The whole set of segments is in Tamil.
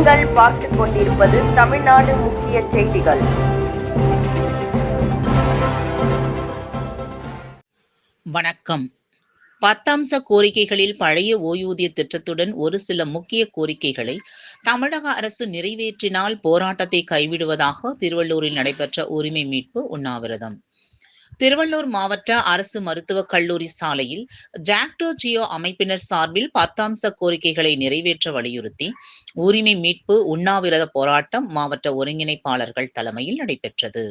நீங்கள் பார்த்துக் கொண்டிருப்பது தமிழ்நாடு முக்கிய செய்திகள். வணக்கம். பத்தம்ச கோரிக்கைகளில் பழைய ஓய்வூதிய திட்டத்துடன் ஒரு சில முக்கிய கோரிக்கைகளை தமிழக அரசு நிறைவேற்றினால் போராட்டத்தை கைவிடுவதாக திருவள்ளூரில் நடைபெற்ற உரிமை மீட்பு உண்ணாவிரதம். திருவள்ளூர் மாவட்ட அரசு மருத்துவக் கல்லூரி சாலையில் ஜாக்டோ ஜியோ அமைப்பினர் சார்பில் பத்தாம்ச கோரிக்கைகளை நிறைவேற்ற வலியுறுத்தி உரிமை மீட்பு உண்ணாவிரத போராட்டம் மாவட்ட ஒருங்கிணைப்பாளர்கள் தலைமையில் நடைபெற்றது.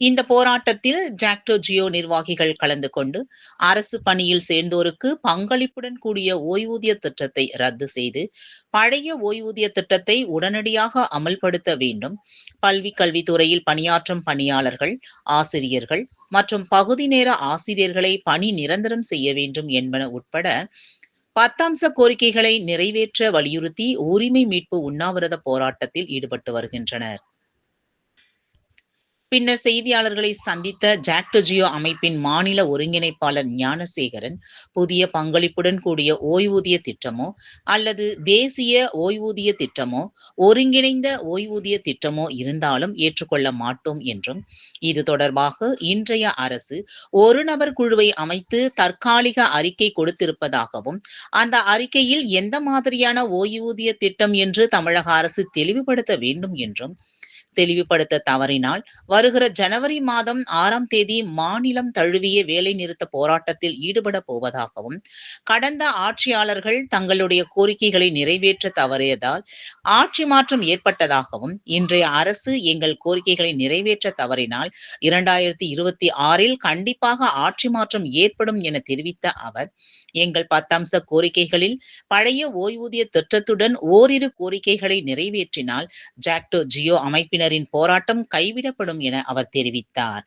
இந்த போராட்டத்தில் ஜாக்டோ ஜியோ நிர்வாகிகள் கலந்து கொண்டு அரசு பணியில் சேர்ந்தோருக்கு பங்களிப்புடன் கூடிய ஓய்வூதிய திட்டத்தை ரத்து செய்து பழைய ஓய்வூதிய திட்டத்தை உடனடியாக அமல்படுத்த வேண்டும். பல்வி கல்வித்துறையில் பணியாற்றும் பணியாளர்கள் ஆசிரியர்கள் மற்றும் பகுதி நேர ஆசிரியர்களை பணி நிரந்தரம் செய்ய வேண்டும் என்பன உட்பட பத்தம்ச கோரிக்கைகளை நிறைவேற்ற வலியுறுத்தி உரிமை மீட்பு உண்ணாவிரத போராட்டத்தில் ஈடுபட்டு வருகின்றனர். பின்னர் செய்தியாளர்களை சந்தித்த ஜாக்டோஜியோ அமைப்பின் மாநில ஒருங்கிணைப்பாளர் ஞானசேகரன் புதிய பங்களிப்புடன் கூடிய ஓய்வூதிய திட்டமோ அல்லது தேசிய ஓய்வூதிய திட்டமோ ஒருங்கிணைந்த ஓய்வூதிய திட்டமோ இருந்தாலும் ஏற்றுக்கொள்ள மாட்டோம் என்றும் இது தொடர்பாக இன்றைய அரசு ஒரு நபர் குழுவை அமைத்து தற்காலிக அறிக்கை கொடுத்திருப்பதாகவும் அந்த அறிக்கையில் எந்த மாதிரியான ஓய்வூதிய திட்டம் என்று தமிழக அரசு தெளிவுபடுத்த வேண்டும் என்றும் தெளிவுபடுத்த தவறினால் வருகிற ஜனவரி மாதம் ஆறாம் தேதி மாநிலம் தழுவிய வேலை நிறுத்த போராட்டத்தில் ஈடுபட போவதாகவும் கடந்த ஆட்சியாளர்கள் தங்களுடைய கோரிக்கைகளை நிறைவேற்ற தவறியதால் ஆட்சி மாற்றம் ஏற்பட்டதாகவும் இன்றைய அரசு எங்கள் கோரிக்கைகளை நிறைவேற்ற தவறினால் இரண்டாயிரத்தி இருபத்தி ஆறில் கண்டிப்பாக ஆட்சி மாற்றம் ஏற்படும் என தெரிவித்த அவர் எங்கள் பத்தம்ச கோரிக்கைகளில் பழைய ஓய்வூதிய திட்டத்துடன் ஓரிரு கோரிக்கைகளை நிறைவேற்றினால் ஜாக்டோ ஜியோ அமைப்பின் அமைப்பினரின் போராட்டம் கைவிடப்படும் என அவர் தெரிவித்தார்.